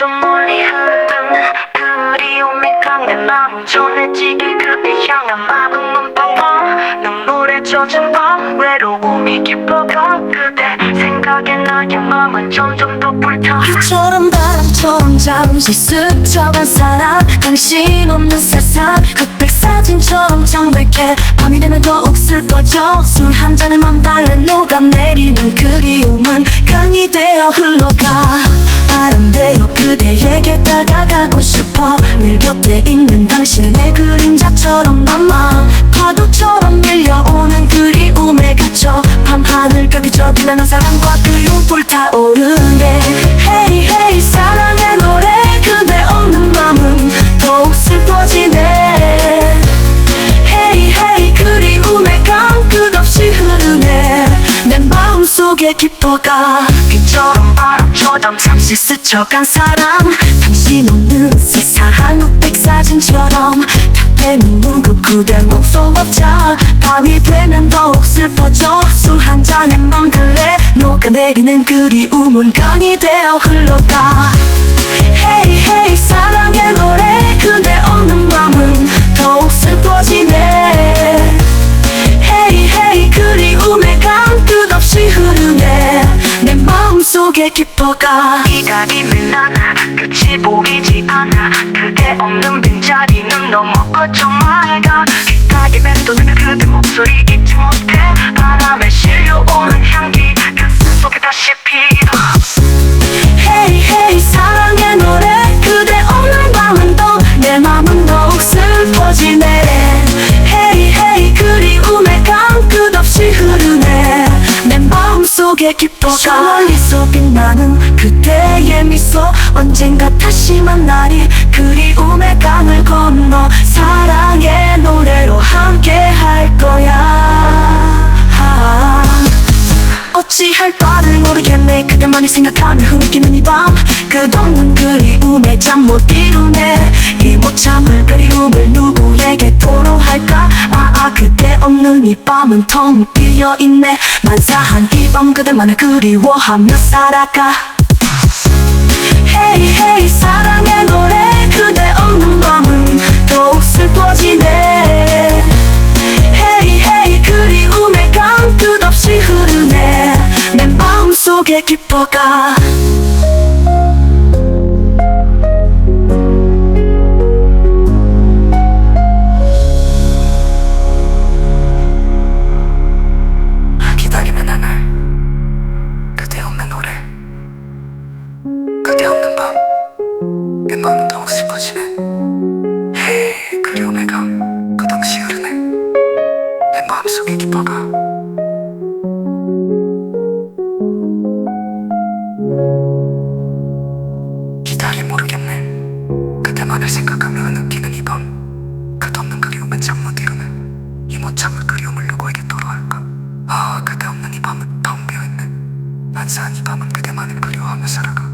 좀 멀리 흐르는 그리움에 강한 마음 전해지기 그대 향한 마음은 뻥뻥 눈물에 젖은 밤 외로움이 깊어가 그대 생각에 나의 마음은 점점 더 불타. 처럼 바람처럼 잠시 스쳐간 사람 당신 없는 세상 흑백 사진처럼 창백해. 밤이 되면 더욱 슬퍼져 술 한 잔에 맘 달래 녹아내리는 그리움은 강이 되어 아름대로 그대에게 다가가고 싶어. 늘 곁에 있는 당신의 그림자처럼 남아. 파도처럼 밀려오는 그리움에 갇혀. 밤하늘까지 저질러는 사랑과 그리움 불타오르네. 헤이 헤이 사랑의 노래 그대 없는 맘은 더욱 슬퍼지네. 헤이 헤이 그리움의 강 끝없이 흐르네. 내 마음속에 깊어가. 빛처럼 잠시 스쳐간 사람. 당신 없는 세상 흑백 사진처럼. 무릎 그대 목소업자. 밤이 되면 더욱 슬퍼져. 술 한 잔에 맘 갈래. 녹아내리는 그리움은 강이 되어 흘러가. 헤이 헤이 사 그대 없는 빈자리는 너무 맑아 기타의 맴도는 그대 목소리 잊지 못해. 바람에 실려오는 향기 가슴 속에 다시 피도 헤이 헤이 사랑의 노래. 그대 없는 밤은 또내 맘은 더욱 슬퍼지네. 헤이 헤이 그리움의 강 끝없이 흐르네. 내 마음속에 깊어가. 멀리서 언젠가 다시 만나리. 그리움의 강을 건너 사랑의 노래로 함께 할 거야. 어찌할 바를 모르겠네. 그대만을 생각하며 흐느끼는 이 밤. 끝없는 그리움에 잠 못 이루네. 이 못 참을 그리움을 누구에게 토로할까? 아아 그대 없는 이 밤은 텅 비어있네. 만사한 이 밤 그대만을 그리워하며 살아가 헤이 헤이 사랑의 노래. 그대 없는 밤은 더욱 슬퍼지네. 헤이 헤이 그리움의 강 끝없이 흐르네. 내 마음속에 깊어가 있는 밤 빛나는 더 슬퍼지네. 헤이 그리움의 감 끝없이 흐르네 내 마음속에 깊어가. 기다리 모르겠네. 그때만을 생각하며 느끼는 이 밤. 끝없는 그리움은 잠못 이루네 이 못참을 그리움을 누구에게 털어할까? 아 그때 없는 이 밤은 텅 비어있네. 난산이 밤은 그대만을 그리워하며 살아가.